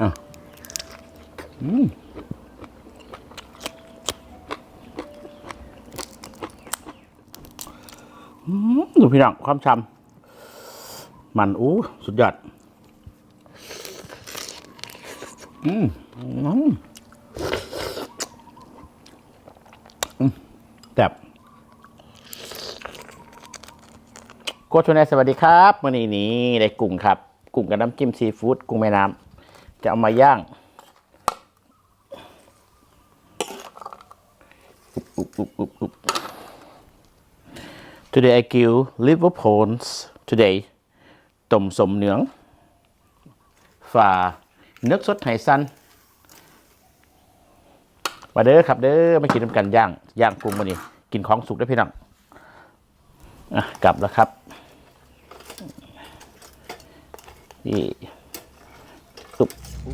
อืมอืมดูพี่น้องความชำมันอู้สุดยอด อืมอืมอืมแบบโกชวนายสวัสดีครับมื่อนี้นี้ได้กุ้งครับ กุ้งกับน้ำจิ้มซีฟู้ดกุ้งแม่น้ำ จะเอามาย่างอุ๊บอุ๊บอุ๊บอุ๊บ Today I grill liver prawns today ต้มสมเนืองฝ่าเนื้อสดไหสั้นมาเด้อครับเด้อมากินน้ำกันย่างย่างกุ้งมานี่กินของสุกได้พี่น้องอะกลับแล้วครับนี่ ปะ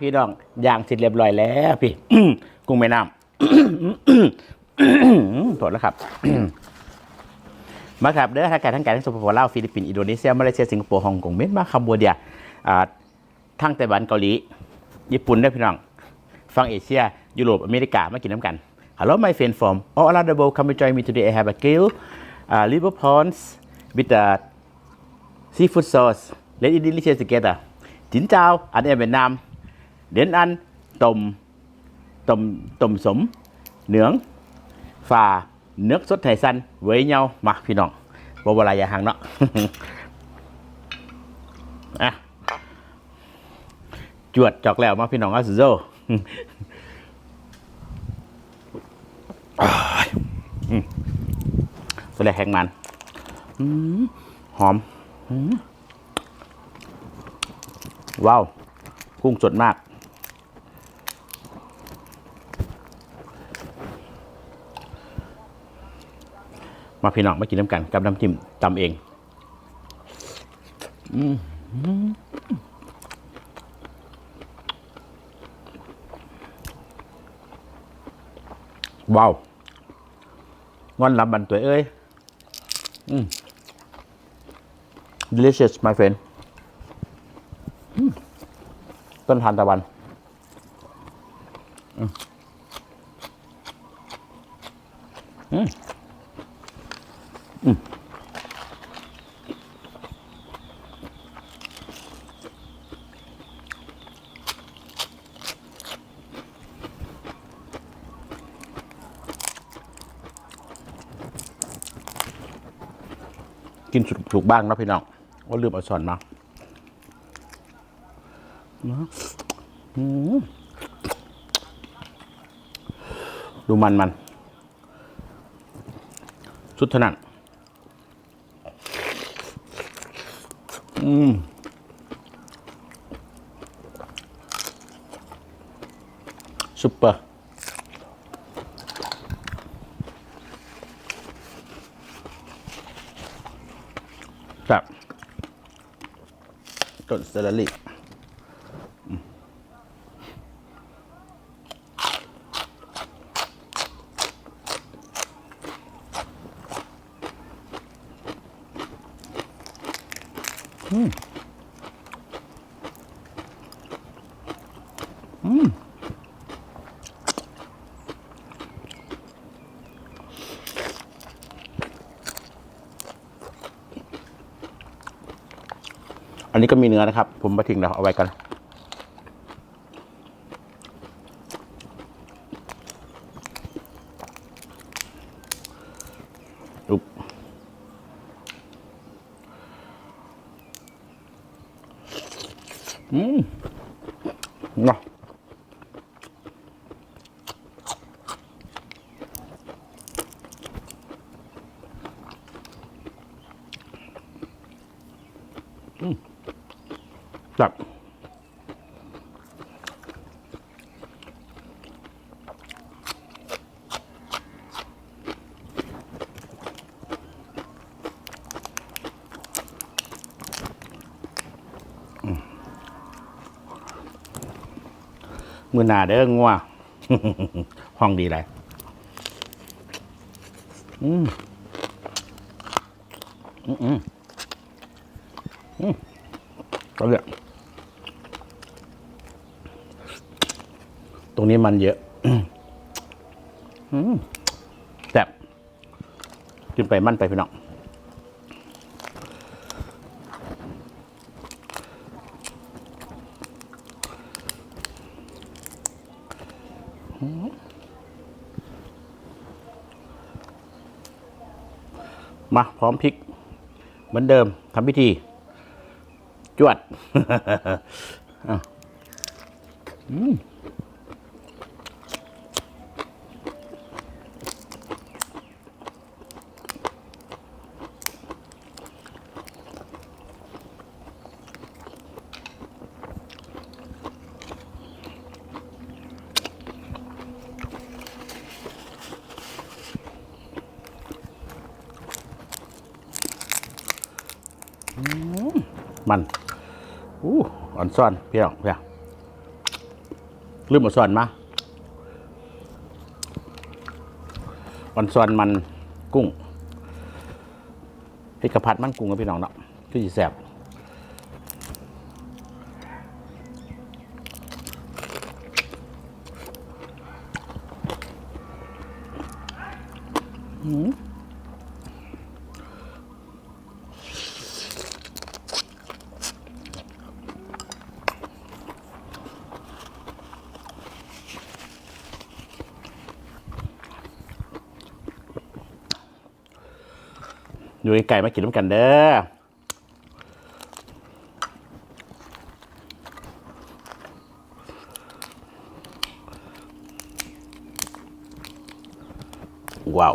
พี่น้องย่างเสร็จเรียบร้อยแล้วพี่ กุ้งแม่น้ำโทษแล้วครับ มาครับเด้อทางการทั้งการทั้งสปปลาวฟิลิปปินส์อินโดนีเซียมาเลเซียสิงคโปร์ฮ่องกงเมียนมาคัมบูเดียทั้งไต้หวันเกาหลี ญี่ปุ่นได้อพี่น้องฝั่งเอเชีย ยุโรปอเมริกามากินน้ำกัน Hello my friend from all around the world come and join me today I have a grill uh, liver prawns with the seafood sauce let's eat delicious together จินเจ้าอันนี้เป็นน้ำเดนอันต้มต้มต้มสมเนืองฝ่าเนื้อสดไทยสันไว้ยเงามาพี่น้องบวลายอยาหังเนาะอะจวดจอกแล้วมาพี่น้องอาสุโซ อ้ายอืม ตัวแรกแห้งมันหอมว้าว กุ้งสดมาก มาพี่น้องมากินน้ำกัน กับน้ำจิ้มตำเองว้าว งอนลำบันตัวเอ้ย อืม delicious my friend ต้นทานตะวันอืมอืม กินสุก ถูกบ้างนะพี่น้องว่าลืมเอาช้อนมาดูมันมันสุดถนัดอืมซุปเปอร์ ครับ ต้นสลลิ นนี้ก็มีเนื้อนะครับ ผมมาทิ้งแล้วเอาไว้กัน จับมือหนาเด้องัวห้องดีเลยอืมอืมอืมอืมก็เลย รงนี้มันเยอะอแซ่บกินไปมั่นไปพี่น้องมาพร้อมพริก เหมือนเดิมทำพิธี จวดอืม มันอู้อ่อนซ่อนพี่น้องพี่ลืมอ่อนซ่อนมาอ่อนซ่อนมันกุ้งเห็ดกระพัดมันกุ้งกับพี่น้องเนาะคือสิแซ่บอ ยู่ไก่มากินน้ำกันเด้อว้าว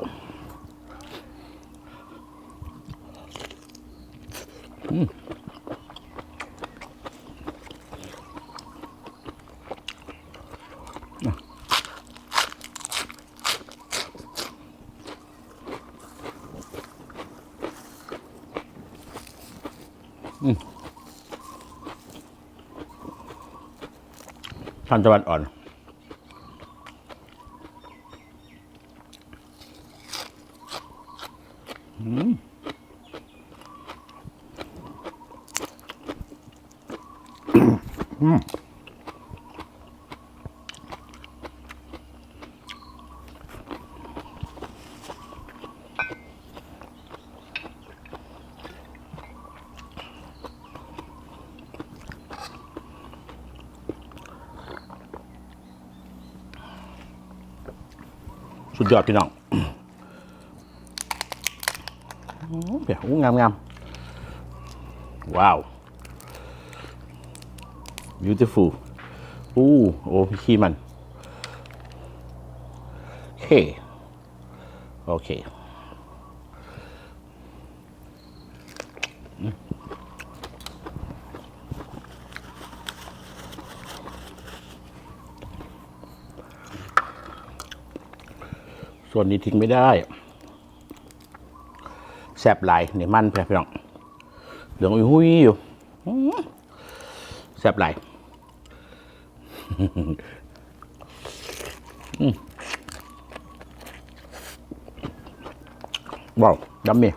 ทานตะวันอ่อน สุดยอดพี่น้องโอ้เปียกงามงามว้าว beautiful อู้โอ้พี่ขี้มัน โอเค โอเค ส่วนนี้ทิ้งไม่ได้แซบหลายเนี่ยมันพี่น้องเหลืองอุ้ยอยู่แซบหลายว้าวดัมมี่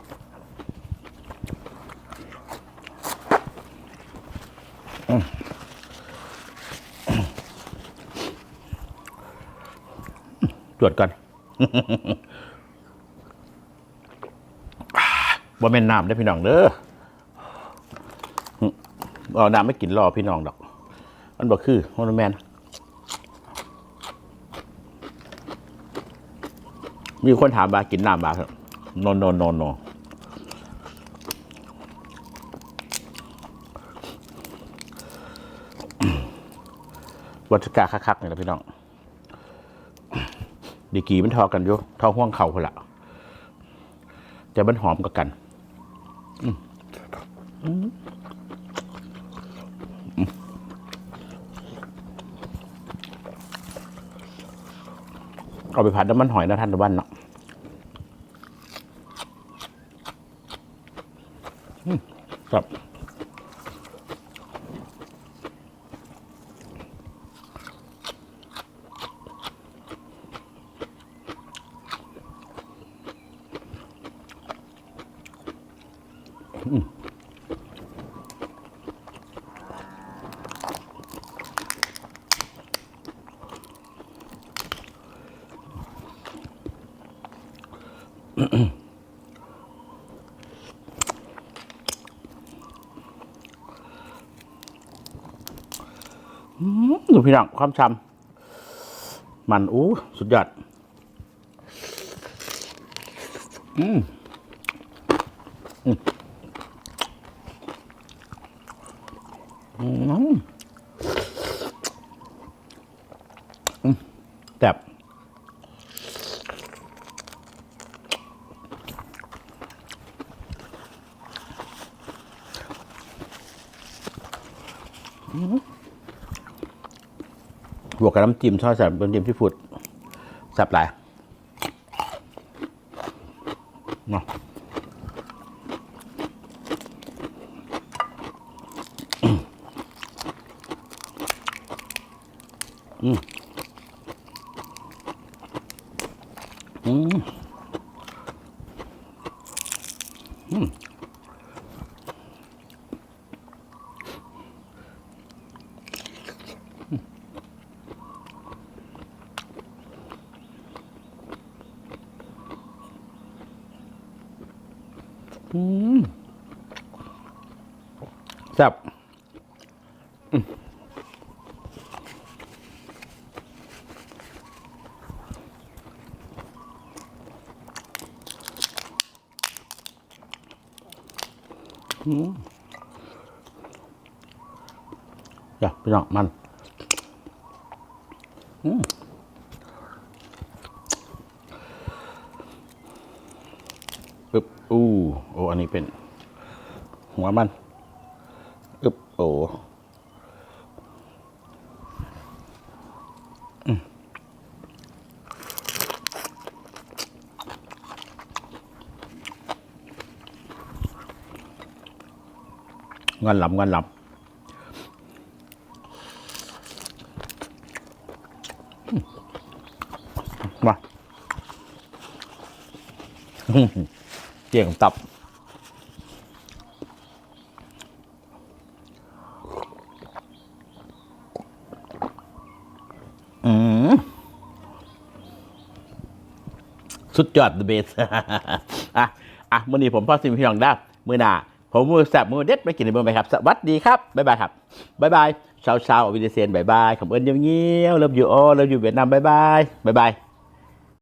อืมตรวจกัน บ่าแม่นน้ำได้พี่น้องเด้อเอาน้ำไม่กินรอพี่น้องดอก มันบ่คือมันแมนมีคนถามบากินน้ำบาครับโนโนโนโนวัชกาคักๆนี่แหละพี่น้อง ดีกีมันทอกันอยู่ทอห่วงเข่าคนละจะมันหอมกับกันเอาไปผัดน้ำมันหอยนะท่านตะวันเนาะครับ ดูพี่น้องความชำมันอู้สุดยอด อืมอืมอืมแซ่บ บวกกับน้ำจิ้มทอดสับน้ำจิ้มที่ฝุดสับหลายเนาะอืมอืมอืม แซ่บอย่าพี่น้องมัน อืมปึ๊บ อู้ โอ้ อันนี้ เป็น หัวมันอึบโอ้งอนหลับงอนหลับมาเกี่ยงตับ สุดยอดเดอะเบสอะอะมื่อนี้ผมพ่อซิมพี่น้องได้มือหน้าผมมือแสบมือเด็ดไปกินในเมืองไปครับ สวัสดีครับ บ๊ายบายครับ บ๊ายบายชาวชาววิดีเซียนบ๊ายบายขอบเอิญเงี้ยวเลิฟยูโอเลิฟยูเวียดนามบ๊ายบาย บ๊ายบาย